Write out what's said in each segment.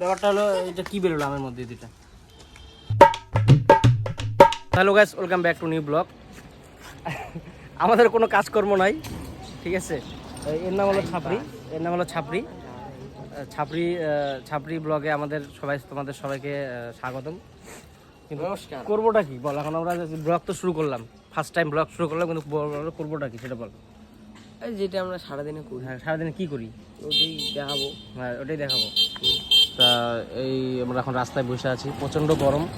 ব্যাপারটা হলো এটা কি বেরোলো আমার মধ্যে দুটা hello guys welcome back to new blog আমাদের কোনো কাজকর্ম নাই ঠিক আছে? এর নাম হলো ছাপড়ি এর নাম হলো ছাপড়ি। ছাপড়ি ছাপড়ি ব্লগে আমাদের সবাই তোমাদের সবাইকে স্বাগতম। কিন্তু করবোটা কি? বল এখন আমরা ব্লগ তো শুরু করলাম ফার্স্ট টাইম ব্লগ শুরু করলাম কিন্তু করবোটা কি? সেটা বল। এই যেটা আমরা সারাদিনে করি। হ্যাঁ সারাদিনে কী করি? ওটাই দেখাবো। হ্যাঁ ওটাই দেখাবো। তা এই আমরা এখন রাস্তায় বসে আছি। প্রচণ্ড গরম।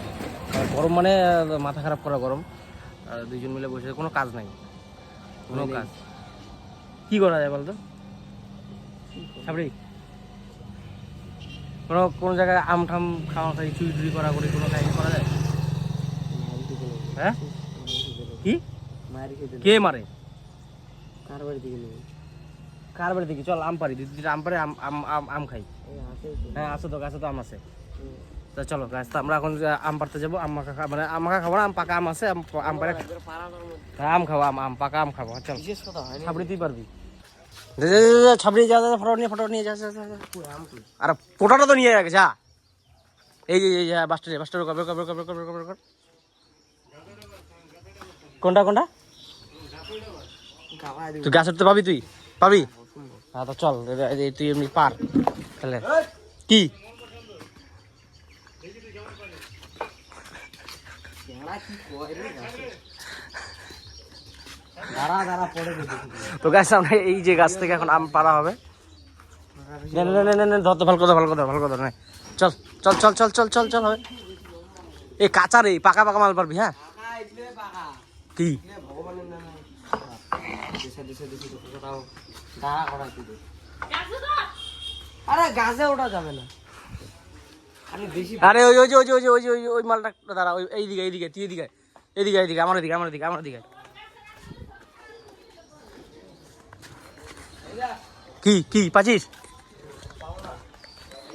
গরম মানে মাথা খারাপ করা গরম। আর দুইজন মিলে বসে কোনো কাজ নাই। কোনো কাজ। কি করা যায় বলতো? সাবরি কোনো কোনো জায়গায় আম ঠাম খাওয়া খাই চুরি টুরি করা করি কোনো কাজ করা যায়? হ্যাঁ? কি? কে মারে? কার বাড়ি থেকে কার বাড়ি থেকে চল আম পারি দুই আম পারে আম আম আম- খাই। হ্যাঁ আছে তো গাছে তো আম আছে। তা চলো গাছ তো আমরা এখন আম পাড়তে যাব। আম মাখা মানে আম মাখা খাব না আম পাকা আম আছে আম পাড়ে হ্যাঁ, আম খাব আম আম পাকা আম খাব চল। ছাবড়ি তুই পারবি। ছাবড়ি যা যা ফটো নিয়ে ফটো নিয়ে যা। আর ফটোটা তো নিয়ে যাক যা। এই যে এই যে বাস স্ট্যান্ডে বাস স্ট্যান্ডে কবে কবে কবে কবে কবে কবে কোনটা কোনটা? তুই গাছ উঠতে পাবি তুই? পাবি? হ্যাঁ তো চল তুই এমনি পার। তাহলে। কি? তো গাছ আমরা এই যে গাছ থেকে এখন আম পাড়া হবে। নে নে নে নে নে ধর তো ভালো কথা ভালো কথা ভালো কথা নে। চল চল চল চল চল চল চল হবে। এই কাঁচা রে পাকা পাকা মাল পারবি হ্যাঁ? কি? ভগবানের আরে গাছে ওঠা যাবে না। আরে ওই ওই ওই ওই ওই ওই ওই মালটা দাঁড়া ওই এইদিকে এইদিকে তুই এদিকে এদিকে এদিকে আমার দিকে আমার দিকে আমার দিকে কি কি পাচিস?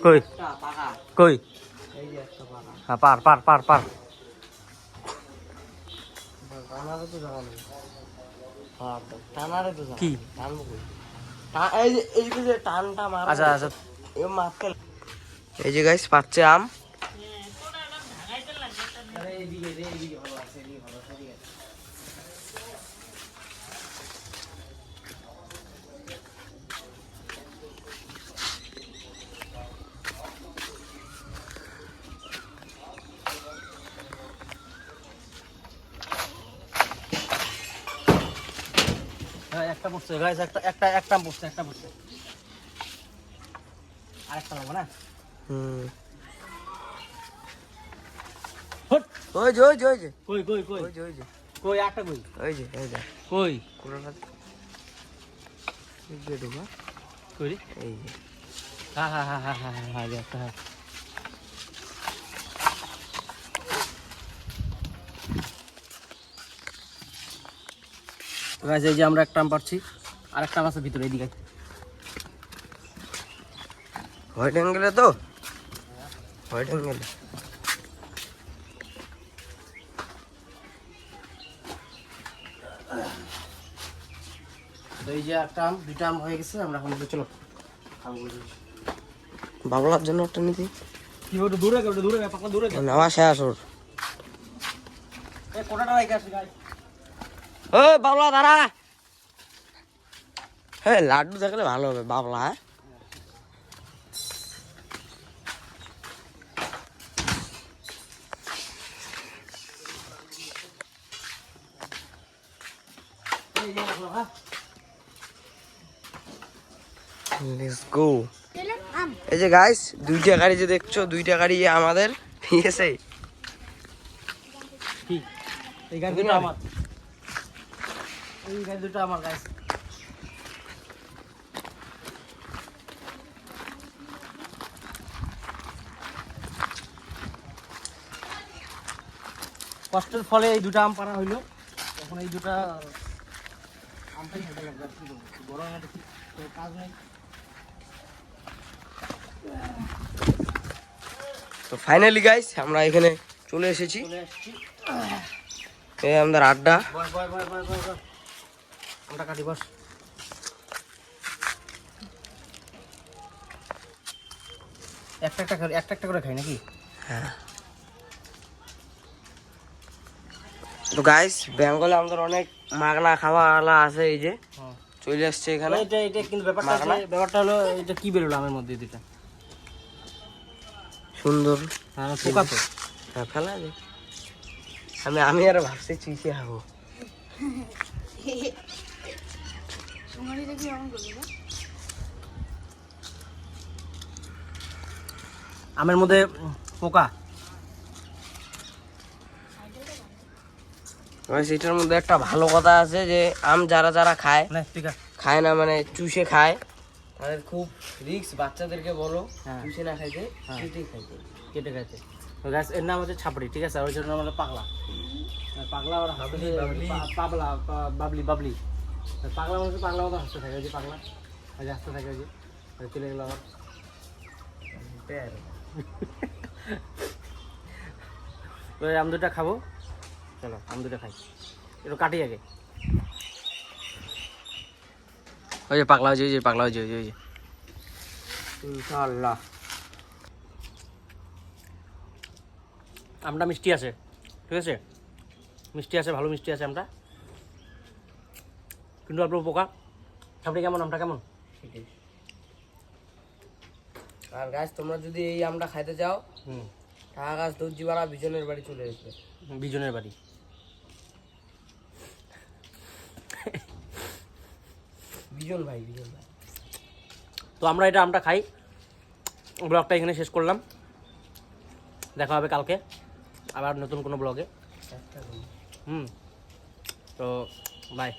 কই? কই? হ্যাঁ পার পার পার পার। টানারে তো কি? টানবো কই আচ্ছা আচ্ছা। এই যে গাইস পাচ্ছে আম। হ্যাঁ একটা পড়ছে গাইস একটা একটা একটা পড়ছে একটা পড়ছে আরেকটা নেব না? হুম। ওই যে ওই যে ওই যে। কই কই কই? ওই যে ওই যে। কই একটা কই? ওই যে এই যে কই? কোনটা এই যে ঢোকা কই এই যে। হ্যাঁ হ্যাঁ হ্যাঁ হ্যাঁ হ্যাঁ হ্যাঁ হ্যাঁ এই যে আমরা একটা আম পাচ্ছি আর একটা আম আছে ভিতরে এইদিকে হোয়াইট অ্যাঙ্গেলে তো? হোয়াইট অ্যাঙ্গেলে তো এই যে একটা আম দুইটা আম হয়ে গেছে আমরা এখন চলো। বাবলার জন্য একটা নিতি কি ওটা দূরে ওটা দূরে দূরে। নেওয়া শেষ ওর কোটাটা রেখে আসি গাইস ও বাবলা দাঁড়া। হ্যাঁ লাড্ডু থাকলে ভালো হবে বাবলা হ্যাঁ? এই যে লেটস গো এই যে গাইস দুইটা গাড়ি যে দেখছ দুইটা গাড়ি আমাদের ঠিক আছে এই গাড়ি আমার। এই দুটো আমার কষ্টের ফলে এই দুটো আম পাড়া হইল। এখন এই দুটা আমটাই খেতে লাগবে আর কি গরমে কাজ নেই। তো ফাইনালি গাইস আমরা এখানে চলে এসেছি। আমাদের আড্ডা। আমটা কাটি বস। একটা একটা করে একটা একটা করে খাই নাকি? হ্যাঁ। তো গাইস বেঙ্গলে আমাদের অনেক মাগনা খাওয়ালা আছে এই যে। চলে আসছে এখানে। এটা এটা কিন্তু ব্যাপারটা? ব্যাপারটা হলো এটা কি বেরোলো আমের মধ্যে দুটা সুন্দর। হ্যাঁ পোকা তো। হ্যাঁ ফেলা দে। আমি আমি আর ভাবছি চুইছে খাব আমের মধ্যে উম, পোকা। গাইস এটার মধ্যে একটা ভালো কথা আছে যে আম যারা যারা খায় না খায় না মানে চুষে খায় তাদের খুব রিক্স বাচ্চাদেরকে বলো হ্যাঁ। চুষে না খাইতে হ্যাঁ। কেটে খাইতে। কেটে খাইতে। গাছ এর নাম হচ্ছে ছাপড়ি ঠিক আছে? আর ওই জন্য পাগলা। আর পাগলা আর পাবলা বাবলি বাবলি। পাগলা মানে হচ্ছে পাগলা মতো হাসতে থাকে ওই যে পাগলা। ওই যে হাসতে থাকে ওই যে। চলে গেলো আবার। এই আম দুটা খাব। চলো আম দুটা খাই। একটু কাটি আগে। ওই যে পাগলা হয়েছে ওই যে পাগলা হয়েছে ওই যে ওই যে। ইনশাআল্লাহ। আমটা মিষ্টি আছে ঠিক আছে? মিষ্টি আছে ভালো মিষ্টি আছে আমটা। কিন্তু অল্প পোকা। আপনি কেমন? আমটা কেমন? আর গাছ তোমরা যদি এই আমটা খাইতে চাও হুম। টাকা গাছ দর্জিপাড়া বিজনের বাড়ি চলে আসবে। বিজনের বাড়ি। বিজন ভাই বিজন ভাই। তো আমরা এটা আমটা খাই। ব্লগটা এখানে শেষ করলাম। দেখা হবে কালকে আবার নতুন কোনো ব্লগে। হুম। তো বাই